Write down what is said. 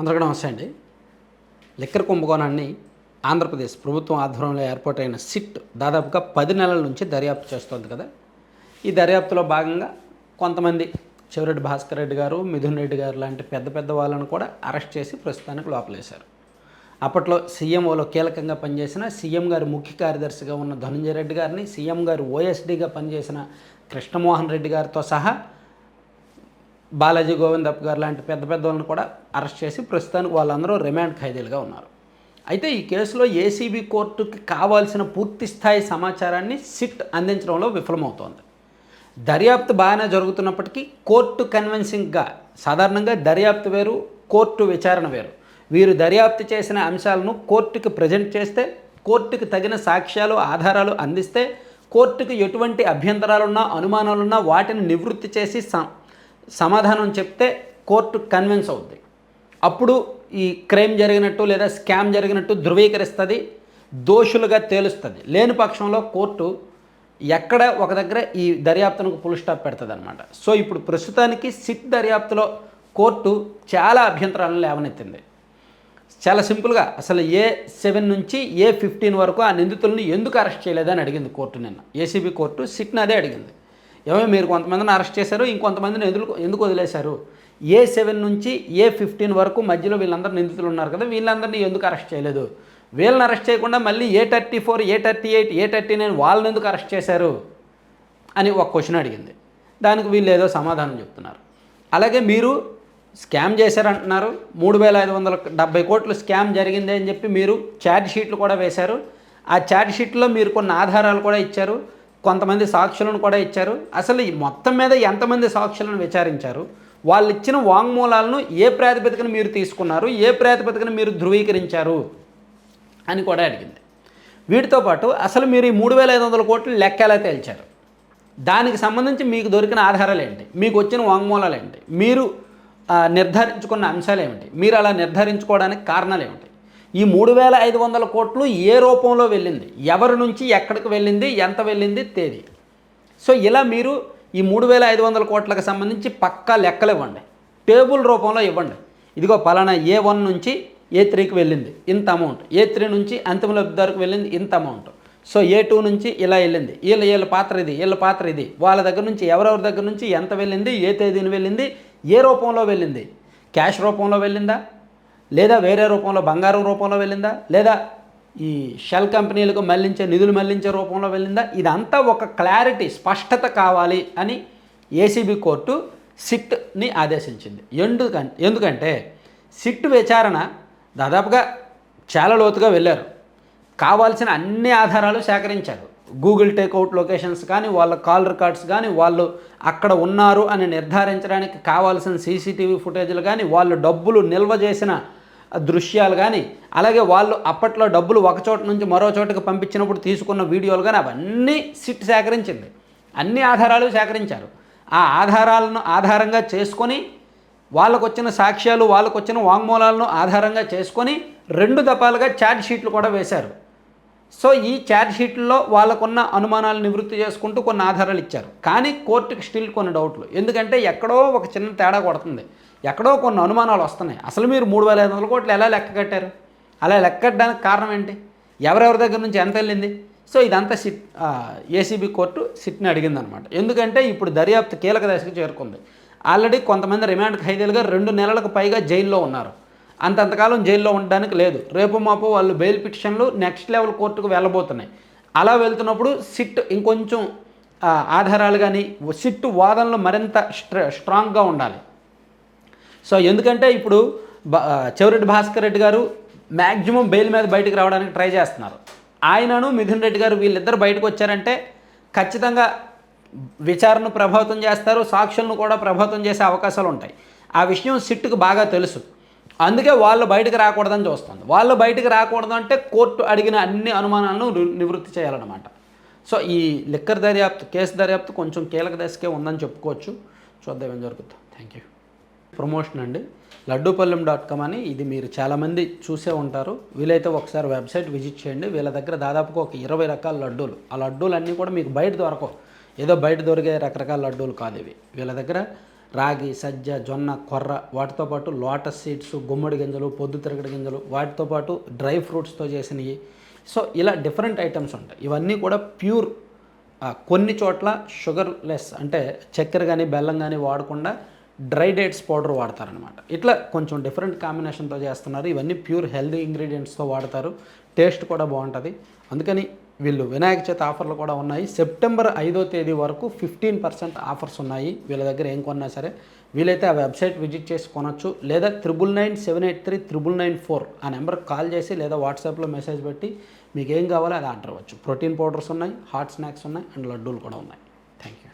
అందరికీ నమస్తే అండి. లిక్కర్ కుంభకోణాన్ని ఆంధ్రప్రదేశ్ ప్రభుత్వం ఆధ్వర్యంలో ఏర్పాటైన సిట్ దాదాపుగా పది నెలల నుంచి దర్యాప్తు చేస్తోంది కదా. ఈ దర్యాప్తులో భాగంగా కొంతమంది చెవిరెడ్డి భాస్కర్ రెడ్డి గారు మిథున్ రెడ్డి గారు లాంటి పెద్ద పెద్ద వాళ్ళను కూడా అరెస్ట్ చేసి ప్రస్తుతానికి లోపలేశారు. అప్పట్లో సీఎంఓలో కీలకంగా పనిచేసిన సీఎం గారి ముఖ్య కార్యదర్శిగా ఉన్న ధనంజయ రెడ్డి గారిని సీఎం గారు ఓఎస్డీగా పనిచేసిన కృష్ణమోహన్ రెడ్డి గారితో సహా బాలాజీ గోవిందప్ప గారు లాంటి పెద్ద పెద్ద వాళ్ళని కూడా అరెస్ట్ చేసి ప్రస్తుతానికి వాళ్ళందరూ రిమాండ్ ఖైదీలుగా ఉన్నారు. అయితే ఈ కేసులో ఏసీబీ కోర్టుకి కావాల్సిన పూర్తి స్థాయి సమాచారాన్ని సిట్ అందించడంలో విఫలమవుతోంది. దర్యాప్తు బాగానే జరుగుతున్నప్పటికీ కోర్టు కన్విన్సింగ్గా సాధారణంగా దర్యాప్తు వేరు కోర్టు విచారణ వేరు. వీరు దర్యాప్తు చేసిన అంశాలను కోర్టుకి ప్రజెంట్ చేస్తే కోర్టుకి తగిన సాక్ష్యాలు ఆధారాలు అందిస్తే కోర్టుకు ఎటువంటి అభ్యంతరాలున్నా అనుమానాలున్నా వాటిని నివృత్తి చేసి సమాధానం చెప్తే కోర్టు కన్విన్స్ అవుద్ది. అప్పుడు ఈ క్రైమ్ జరిగినట్టు లేదా స్కామ్ జరిగినట్టు ధృవీకరిస్తుంది దోషులుగా తేలుస్తుంది. లేని పక్షంలో కోర్టు ఎక్కడ ఒక దగ్గర ఈ దర్యాప్తునకు ఫుల్ స్టాప్ పెడుతుంది అనమాట సో ఇప్పుడు ప్రస్తుతానికి సిట్ దర్యాప్తులో కోర్టు చాలా అభ్యంతరాలను లేవనెత్తింది. చాలా సింపుల్గా అసలు ఏ సెవెన్ నుంచి ఏ ఫిఫ్టీన్ వరకు ఆ నిందితులను ఎందుకు అరెస్ట్ చేయలేదని అడిగింది కోర్టు నిన్న. ఏసీబీ కోర్టు సిట్ని అదే అడిగింది. ఏమో మీరు కొంతమందిని అరెస్ట్ చేశారు ఇంకొంతమందిని ఎందుకు ఎందుకు వదిలేశారు? ఏ సెవెన్ నుంచి ఏ ఫిఫ్టీన్ వరకు మధ్యలో వీళ్ళందరూ నిందితులు ఉన్నారు కదా వీళ్ళందరినీ ఎందుకు అరెస్ట్ చేయలేదు? వీళ్ళని అరెస్ట్ చేయకుండా మళ్ళీ A thirty four A thirty eight A thirty nine వాళ్ళని ఎందుకు అరెస్ట్ చేశారు? అని ఒక క్వశ్చన్ అడిగింది. దానికి వీళ్ళు ఏదో సమాధానం చెప్తున్నారు. అలాగే మీరు స్కామ్ చేశారంటున్నారు. మూడు వేల ఐదు వందల డెబ్బై కోట్లు స్కామ్ జరిగింది అని చెప్పి మీరు ఛార్జ్ షీట్లు కూడా వేశారు. ఆ ఛార్జ్ షీట్లో మీరు కొన్ని ఆధారాలు కూడా ఇచ్చారు. కొంతమంది సాక్షులను కూడా ఇచ్చారు. అసలు ఈ మొత్తం మీద ఎంతమంది సాక్షులను విచారించారు? వాళ్ళు ఇచ్చిన వాంగ్మూలాలను ఏ ప్రాతిపదికన మీరు తీసుకున్నారు? ఏ ప్రాతిపదికన మీరు ధృవీకరించారు? అని కూడా అడిగింది. వీటితో పాటు అసలు మీరు ఈ మూడు వేల ఐదు వందల కోట్లు లెక్కలా తేల్చారు? దానికి సంబంధించి మీకు దొరికిన ఆధారాలు ఏంటి? మీకు వచ్చిన వాంగ్మూలాలు ఏంటి? మీరు నిర్ధారించుకున్న అంశాలు ఏమిటి? మీరు అలా నిర్ధారించుకోవడానికి కారణాలు ఏమిటి? ఈ మూడు వేల ఐదు వందల కోట్లు ఏ రూపంలో వెళ్ళింది? ఎవరి నుంచి ఎక్కడికి వెళ్ళింది? ఎంత వెళ్ళింది? తేదీ. సో ఇలా మీరు ఈ మూడు వేల ఐదు వందల కోట్లకు సంబంధించి పక్కా లెక్కలు ఇవ్వండి. టేబుల్ రూపంలో ఇవ్వండి. ఇదిగో పలానా ఏ వన్ నుంచి ఏ త్రీకి వెళ్ళింది? ఇంత అమౌంట్. ఏ త్రీ నుంచి అంతిమ లబ్ధిదారుకు వెళ్ళింది? ఇంత అమౌంట్. సో ఏ టూ నుంచి ఇలా వెళ్ళింది? వీళ్ళ వీళ్ళ పాత్ర ఇది వీళ్ళ పాత్ర ఇది. వాళ్ళ దగ్గర నుంచి ఎవరెవరి దగ్గర నుంచి ఎంత వెళ్ళింది? ఏ తేదీని వెళ్ళింది? ఏ రూపంలో వెళ్ళింది? క్యాష్ రూపంలో వెళ్ళిందా? లేదా వేరే రూపంలో బంగారం రూపంలో వెళ్ళిందా? లేదా ఈ షెల్ కంపెనీలకు మళ్ళించే నిధులు మళ్ళించే రూపంలో వెళ్ళిందా? ఇదంతా ఒక క్లారిటీ స్పష్టత కావాలి అని ఏసీబీ కోర్టు సిట్ని ఆదేశించింది. ఎందుకంటే ఎందుకంటే సిట్ విచారణ దాదాపుగా చాలా లోతుగా వెళ్ళారు. కావాల్సిన అన్ని ఆధారాలు సేకరించారు. గూగుల్ టేక్అవుట్ లొకేషన్స్ కానీ వాళ్ళ కాల్ రికార్డ్స్ కానీ వాళ్ళు అక్కడ ఉన్నారు అని నిర్ధారించడానికి కావాల్సిన సీసీటీవీ ఫుటేజ్లు కానీ వాళ్ళు డబ్బులు నిల్వ చేసిన దృశ్యాలు కానీ అలాగే వాళ్ళు అప్పట్లో డబ్బులు ఒక చోట నుంచి మరో చోటకి పంపించినప్పుడు తీసుకున్న వీడియోలు కానీ అవన్నీ సిట్ సేకరించింది. అన్ని ఆధారాలు సేకరించారు. ఆ ఆధారాలను ఆధారంగా చేసుకొని వాళ్ళకు వచ్చిన సాక్ష్యాలు వాళ్ళకు వచ్చిన వాంగ్మూలాలను ఆధారంగా చేసుకొని రెండు దఫాలుగా ఛార్జ్ షీట్లు కూడా వేశారు. సో ఈ ఛార్జ్షీట్లో వాళ్ళకున్న అనుమానాలు నివృత్తి చేసుకుంటూ కొన్ని ఆధారాలు ఇచ్చారు. కానీ కోర్టుకి స్టిల్ కొన్ని డౌట్లు ఎందుకంటే ఎక్కడో ఒక చిన్న తేడా కొడుతుంది. ఎక్కడో కొన్ని అనుమానాలు వస్తున్నాయి. అసలు మీరు మూడు వేల ఐదు వందల కోట్లు ఎలా లెక్క కట్టారు? అలా లెక్క కట్టడానికి కారణం ఏంటి? ఎవరెవరి దగ్గర నుంచి ఎంత వెళ్ళింది? సో ఇదంతా సిట్ ఏసీబీ కోర్టు సిట్ని అడిగిందనమాట. ఎందుకంటే ఇప్పుడు దర్యాప్తు కీలక దశకు చేరుకుంది. ఆల్రెడీ కొంతమంది రిమాండ్ ఖైదీలుగా రెండు నెలలకు పైగా జైల్లో ఉన్నారు. అంతంతకాలం జైల్లో ఉండడానికి లేదు. రేపు మాపు వాళ్ళు బెయిల్ పిటిషన్లు నెక్స్ట్ లెవెల్ కోర్టుకు వెళ్ళబోతున్నాయి. అలా వెళ్తున్నప్పుడు సిట్ ఇంకొంచెం ఆధారాలు కానీ సిట్ వాదనలు మరింత స్ట్ర స్ట్రాంగ్గా ఉండాలి. సో ఎందుకంటే ఇప్పుడు చెవిరెడ్డి భాస్కర్ రెడ్డి గారు మ్యాక్సిమం బెయిల్ మీద బయటకు రావడానికి ట్రై చేస్తున్నారు. ఆయనను మిథున్ రెడ్డి గారు వీళ్ళిద్దరు బయటకు వచ్చారంటే ఖచ్చితంగా విచారణ ప్రభావితం చేస్తారు సాక్షులను కూడా ప్రభావితం చేసే అవకాశాలు ఉంటాయి. ఆ విషయం సిట్టుకు బాగా తెలుసు. అందుకే వాళ్ళు బయటకు రాకూడదని చూస్తుంది. వాళ్ళు బయటకు రాకూడదు అంటే కోర్టు అడిగిన అన్ని అనుమానాలను ని- నివృత్తి చేయాలన్నమాట. సో ఈ లిక్కర్ దర్యాప్తు కేసు దర్యాప్తు కొంచెం కీలక దశకే ఉందని చెప్పుకోవచ్చు. చూద్దాం ఏం జరుగుతుంది థ్యాంక్ యూ ప్రమోషన్ అండి. లడ్డూపల్లెం డాట్ కామ్ అని ఇది మీరు చాలామంది చూసే ఉంటారు. వీలైతే ఒకసారి వెబ్సైట్ విజిట్ చేయండి. వీళ్ళ దగ్గర దాదాపుగా ఒక ఇరవై రకాల లడ్డూలు. ఆ లడ్డూలు అన్నీ కూడా మీకు బయట దొరకవు. ఏదో బయట దొరికే రకరకాల లడ్డూలు కాదు ఇవి. వీళ్ళ దగ్గర రాగి సజ్జ జొన్న కొర్ర వాటితో పాటు లోటస్ సీడ్స్ గుమ్మడి గింజలు పొద్దు తిరగడి గింజలు వాటితో పాటు డ్రై ఫ్రూట్స్తో చేసినవి. సో ఇలా డిఫరెంట్ ఐటమ్స్ ఉంటాయి. ఇవన్నీ కూడా ప్యూర్ కొన్ని చోట్ల షుగర్ లెస్ అంటే చక్కెర కానీ బెల్లం కానీ వాడకుండా డ్రై డేట్స్ పౌడర్ వాడతారనమాట ఇట్లా కొంచెం డిఫరెంట్ కాంబినేషన్తో చేస్తున్నారు. ఇవన్నీ ప్యూర్ హెల్దీ ఇంగ్రీడియంట్స్తో వాడతారు. టేస్ట్ కూడా బాగుంటుంది. అందుకని వీళ్ళు వినాయక చేతి ఆఫర్లు కూడా ఉన్నాయి. సెప్టెంబర్ ఐదో తేదీ వరకు ఫిఫ్టీన్ పర్సెంట్ ఆఫర్స్ ఉన్నాయి. వీళ్ళ దగ్గర ఏం కొన్నా సరే వీలైతే ఆ వెబ్సైట్ విజిట్ చేసి కొనొచ్చు. లేదా triple nine seven eight three triple nine four ఆ నెంబర్కి కాల్ చేసి లేదా వాట్సాప్లో మెసేజ్ పెట్టి మీకు ఏం కావాలో అది ఆర్డర్ అవ్వచ్చు. ప్రోటీన్ పౌడర్స్ ఉన్నాయి హాట్ స్నాక్స్ ఉన్నాయి అండ్ లడ్డూలు కూడా ఉన్నాయి. Thank you